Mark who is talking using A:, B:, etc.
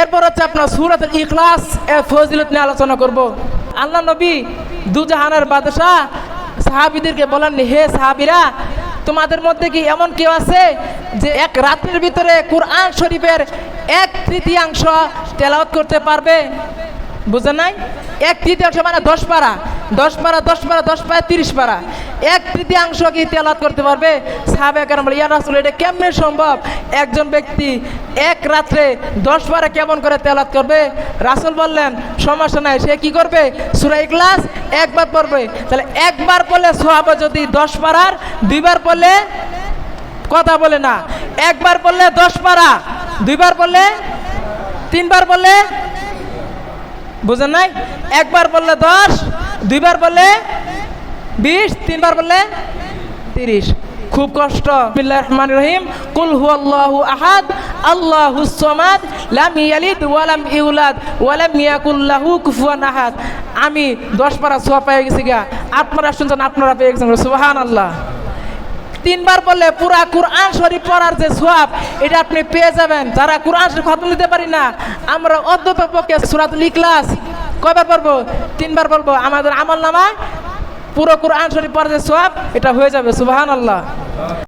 A: এরপর হচ্ছে আপনার সুরাত ইখলাস, এর ফজিলত নিয়ে আলোচনা করব। আল্লাহ নবী দুজাহানের বাদশাহ সাহাবিদেরকে বলেন হে সাহাবিরা, তোমাদের মধ্যে কি এমন কেউ আছে যে এক রাত্রির ভিতরে কুরআন শরীফের এক তৃতীয়াংশ তেলাওয়াত করতে পারবে? বুঝে নাই? এক তৃতীয়াংশ মানে দশ পারা। দশ পারা দশ পারা দশ পারা, তিরিশ পারা। এক তৃতীয়াংশ কি তেলাত করতে পারবে? সাহাবে কেন বলে, ইয়া রাসুল এটা কেমনে সম্ভব? একজন ব্যক্তি এক রাত্রে দশ পারা কেমন করে তেলাত করবে? রাসুল বললেন, সমস্যা নাই, সে কি করবে? সুরাই ক্লাস একবার পড়বে। তাহলে একবার পড়লে সোহাবে যদি দশ পারার, দুইবার পড়লে কথা বলে না। একবার পড়লে দশ পারা, দুইবার পড়লে তিনবার পড়লে, বুঝেন নাই? একবার বললে দশ দুইবার বললে বিশ, তিনবার বললে তিরিশ। খুব কষ্ট। বিল্লাহ রহমান রহিম। কুল হু আল্লাহু আহাদ, আল্লাহু সমাদ, লাম ইয়ালিদ ওয়ালাম ইউলাদ ওয়ালাম ইয়াকুল্লাহু কুফুয়ান আহাদ। আমি দশ পারা সোয়া পেয়ে গেছি গা আপনারা শুনছেন, আপনারা পেয়ে গেছেন সুবহান আল্লাহ তিনবার বললে পুরা কোরআন শরীফ পড়ার যে সোয়াব, এটা আপনি পেয়ে যাবেন। যারা কোরআন শরীফ খতম দিতে পারি না, আমরা অদ্যত পক্ষে সুরাতুল ইখলাস কয়বার পড়ব তিনবার পড়ব আমাদের আমল নামায় পুরো কোরআন শরীফ পড়ার যে সোয়াব এটা হয়ে যাবে সুবাহান আল্লাহ